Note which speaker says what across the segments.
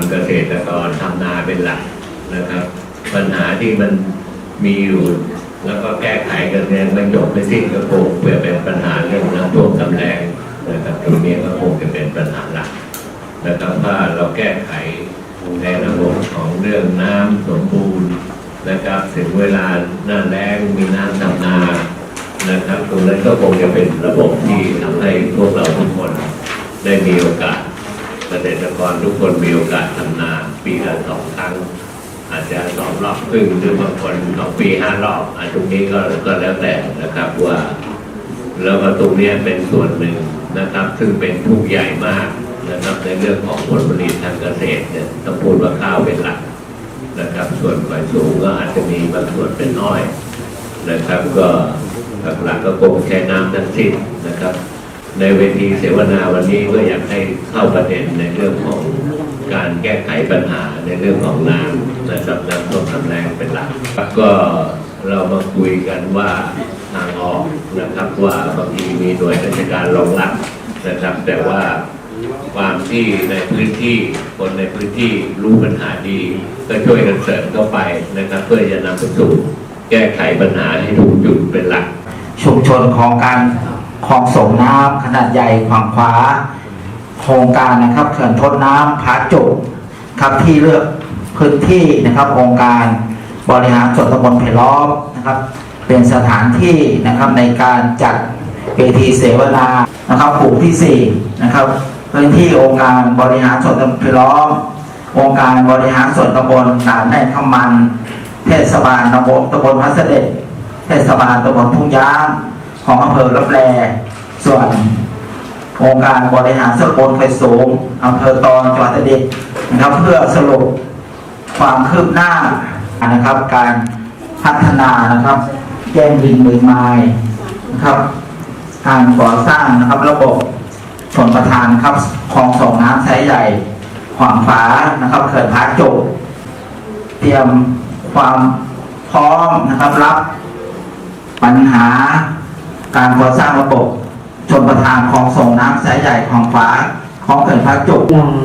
Speaker 1: ำเกษตรกรทำนาเป็นหลักนะครับ ปัญหาที่มันมีอยู่ แล้วก็แก้ไขกันเนี่ยไม่จบไม่สิ้นก็คงเพื่อเป็นปัญหาเรื่องน้ำท่วมกำแรงนะครับตรงนี้ก็คงจะเป็นปัญหาหลักนะครับถ้าเราแก้ไขในระบบของเรื่องน้ำสมบูรณ์นะครับถึงเวลาหน้าแล้งมีน้ำทำนานะครับตรงนั้นก็คงจะเป็นระบบที่ทำให้พวกเราทุกคนได้มีโอกาส เกษตรกรทุกคนมีโอกาสทำนาปีละสองครั้ง อาจจะสองรอบครึ่งหรือบางคนสองปีห้ารอบอันตรงนี้ก็ก็แล้วแต่นะครับว่า แล้วก็ตรงนี้เป็นส่วนหนึ่งนะครับ ซึ่งเป็นทุกใหญ่มากนะครับในเรื่องของผลผลิตทางเกษตรเนี่ยต้องพูดว่าข้าวเป็นหลักนะครับ ส่วนฝ่ายสูงก็อาจจะมีบางส่วนเป็นอ้อยนะครับ ก็หลักๆก็คงใช้น้ำทั้งสิ้นนะครับ ในเวทีเสวนาวันนี้ก็อยากให้เข้าประเด็นในเรื่องของการแก้ไขปัญหาในเรื่องของน้ำนะครับน้ำท่วมทำแรงเป็นหลักก็เรามาคุยกันว่าทางออกนะครับว่าบางทีมีหน่วยราชการรองรับนะครับ แต่ว่าความที่ในพื้นที่คนในพื้นที่รู้ปัญหาดีก็ช่วยกันเสริมเข้าไปนะครับ เพื่อจะนำไปสู่แก้ไขปัญหาให้ถูกจุดเป็นหลัก
Speaker 2: ชุมชนของการ คลองส่งน้ำขนาดใหญ่ฝั่งขวา โครงการนะครับเขื่อนทดน้ำผาจุกครับที่เลือกพื้นที่นะครับองค์การบริหารส่วนตำบลไผ่ล้อมนะครับ เป็นสถานที่นะครับในการจัดเวทีเสวนานะครับกลุ่มที่สี่นะครับพื้นที่องค์การบริหารส่วนตำบลไผ่ล้อมองค์การบริหารส่วนตำบลด่าแม่ขมัน เทศบาลตำบลตำบลพัสเด็จเทศบาลตำบลทุ่งยาง ของอำเภอรับแลส่วนองค์การบริหารส่วนตำบลไฟสูงอำเภอตอนจังหวัดตดิตนะครับ เพื่อสรุปความคืบหน้านะครับ การพัฒนานะครับแก้มดินมือไม้นะครับ การก่อสร้างนะครับ ระบบชนประทานครับคลองส่งน้ำไซส์ใหญ่ขวางฝานะครับเขื่อนพาจุกเตรียมความพร้อมนะครับรับปัญหา การก่อสร้างระบบชนประทานคลองส่งน้ำสายใหญ่ของฟ้าของเขื่อนพระจุ
Speaker 3: กลาง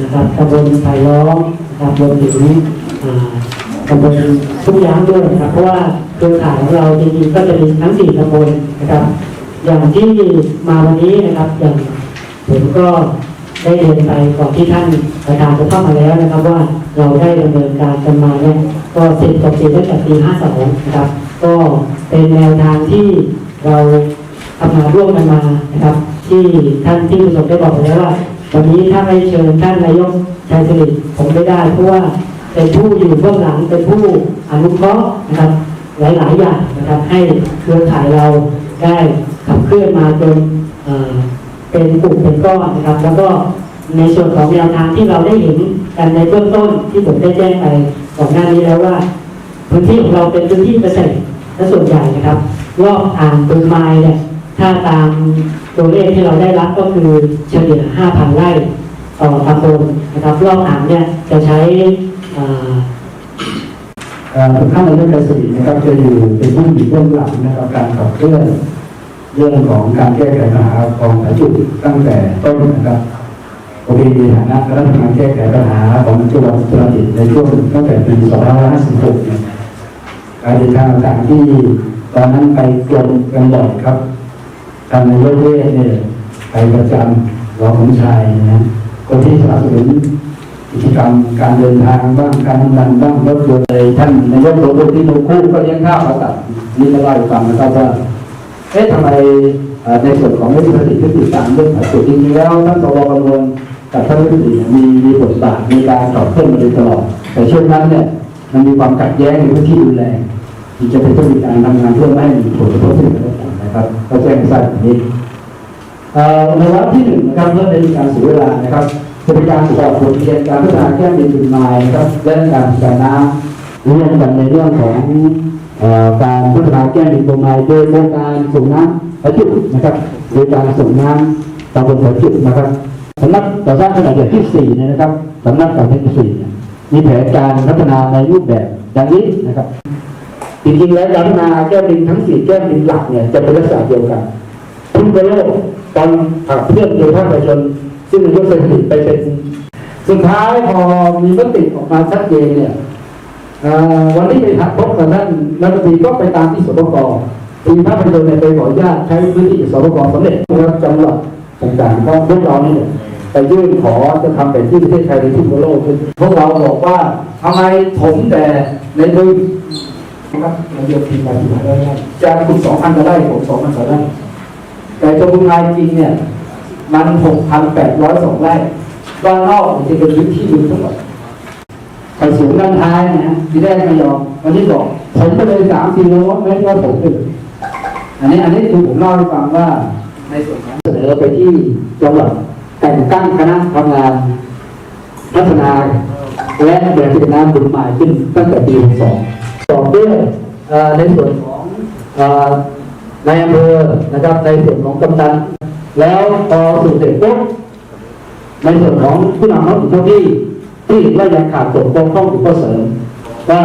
Speaker 3: นะครับตำบลไผ่ล้อมนะครับรวมถึงอ่าตำบลทุกย้างด้วยนะครับเพราะว่าเครือข่ายของเราจริงๆก็จะมีทั้งสี่ตำบลนะครับ อย่างที่มาวันนี้นะครับอย่างผมก็ได้เรียนไปก่อนที่ท่านประธานจะเข้ามาแล้วนะครับ ว่าเราได้ดำเนินการกันมาเนี่ยก็เสร็จจบเสร็จตั้งแต่ปี 52 นะครับ ก็เป็นแนวทางที่ เราทำงานร่วมกันมานะครับ ที่ท่านที่ประสบได้บอกไปแล้วว่าวันนี้ถ้าไม่เชิญท่านนายกชัยสิริผมไม่ได้ เพราะว่าเป็นผู้อยู่เบื้องหลังเป็นผู้อนุเคราะห์นะครับ หลายๆอย่างนะครับ ให้เครือข่ายเราได้ขับเคลื่อนมาจนเอ่อเป็นกลุ่มเป็นก้อนนะครับ แล้วก็ในส่วนของแนวทางที่เราได้เห็นกันในเบื้องต้นที่ผมได้แจ้งไปก่อนหน้านี้แล้วว่าพื้นที่ของเราเป็นพื้นที่เกษตรและส่วนใหญ่นะครับ รอบอ่างปืนไม้เนี่ยถ้าตามตัวเลขที่เราได้รับก็คือเฉลี่ย 5,000 ไร่ต่อตำบลนะครับรอบอ่างเนี่ยจะใช้อ่า
Speaker 4: เอ่อท่านนายกเกษตรนะครับจะอยู่เป็นผู้อยู่เบื้องหลังนะครับการขับเคลื่อนเรื่องของการแก้ไขปัญหาของประจุตั้งแต่ต้นนะครับโอเคในฐานะคณะทำงานแก้ไขปัญหาของจังหวัดอุรดิตถ์ในช่วงตั้งแต่ปี 2556 การเดินทางต่างที่ตอนนั้นไปกรมกันบ่อยครับทางนายกเวทเนี่ยไปประจำรองผู้ชายนะคนที่สนับสนุนกิจกรรมการเดินทางบ้างการทำงานบ้างรถยนต์เลยท่านนายกลงพื้นที่ลงคู่ก็เลี้ยงข้าวมาตัดนี่ก็เล่าให้ฟังนะครับว่าเอ๊ะทำไมในส่วนของวิทยาศาสตร์ที่ติดตามเรื่องผัดสุจริงๆแล้วท่านสวกำลวงกับท่านวิทยามีมีบทบาทในการตอบโต้มาโดยตลอด แต่ช่วงนั้นเนี่ยมันมีความขัดแย้งในพื้นที่รุนแรง ที่จะเป็นต้องมีการทำงานเพื่อไม่ให้มีผลกระทบสิ่งต่างๆนะครับก็แจ้งทราบอย่างนี้เอ่อในวันที่หนึ่งนะครับเพื่อในการเสียเวลานะครับจะเป็นการสอบบทเรียนการพัฒนาแก้มดินดินไม้นะครับและการจัดน้ำร่วมกันในเรื่องของการพัฒนาแก้มดินดินไม้โดยโครงการส่งน้ำประจุนะครับโดยการส่งน้ำตำบลประจุนะครับสำนักก่อสร้างขนาดใหญ่ที่สี่นะครับสำนักก่อสร้างที่สี่มีแผนการพัฒนาในรูปแบบดังนี้นะครับ จริงๆแล้วการพัฒนาแก้มดินทั้งสี่แก้มดินหลักเนี่ยจะเป็นลักษณะเดียวกันทุกโลกตอนอ่าเพื่อนโดยภาคประชาชนซึ่งนายกเศรษฐกิจไปเป็นสุดท้ายพอมีมติออกมาชัดเจนเนี่ยวันที่ไปทักพบกับท่านรัฐมนตรีก็ไปตามที่สปกทีมภาพยนตร์เนี่ยไปขออนุญาตใช้พื้นที่สปกสำเร็จนะครับจังหวัดต่างๆก็พวกเราเนี่ยไปยื่นขอจะทำแบบที่ประเทศไทยในที่ทั่วโลกขึ้นพวกเราบอกว่าทำไมผมแต่ในมือน ครับเราโยนทีมมาที่ไหนได้จะคุณสองพันก็ได้ผมสองพันก็ได้แต่จงบุญงานจริงเนี่ยมันหกพันแปดร้อยสองไร่ด้านนอกจะเป็นพื้นที่ดินทั้งหมดไปสูงด้านท้ายนะฮะที่แรกไม่ยอมวันนี้บอกผมก็เลยสามสี่โลเมตรว่าผมเป็นอันนี้อันนี้คือผมเล่าให้ฟังว่าในส่วนของเสนอไปที่จังหวัดแต่งตั้งคณะทำงานพัฒนาและแบรนด์น้ำบุญหมายขึ้นตั้งแต่ปี62 ต่อด้วยเอ่อในส่วนของเอ่อในอำเภอนะครับในส่วนของกำนันแล้วพอสูตรเสร็จปุ๊บในส่วนของผู้นำท้องถิ่นที่ที่ว่ายังขาดตกบกพร่องอยู่ก็เสริมว่า